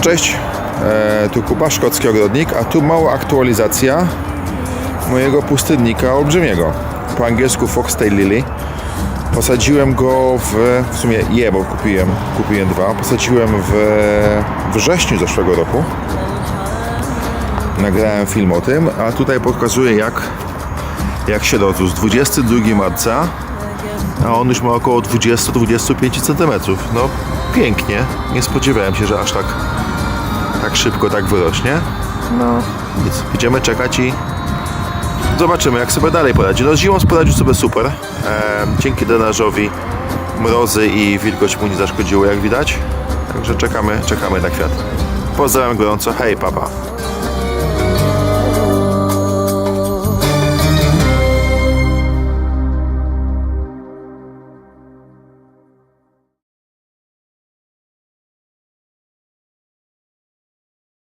cześć. E, tu Kuba, szkocki ogrodnik, a tu mała aktualizacja mojego pustynnika olbrzymiego. Po angielsku Foxtail Lily. Posadziłem go w, w sumie je, bo kupiłem, kupiłem dwa. Posadziłem w wrześniu zeszłego roku. Nagrałem film o tym, a tutaj pokazuję jak, jak się rozrósł. 22 marca, a on już ma około 20-25 cm. No pięknie. Nie spodziewałem się, że aż tak, tak szybko tak wyrośnie. No nic, będziemy czekać i zobaczymy jak sobie dalej poradzi. No zimą poradził sobie super. E, dzięki drenażowi mrozy i wilgoć mu nie zaszkodziły jak widać. Także czekamy, czekamy na kwiat. Pozdrawiam gorąco. Hej, papa.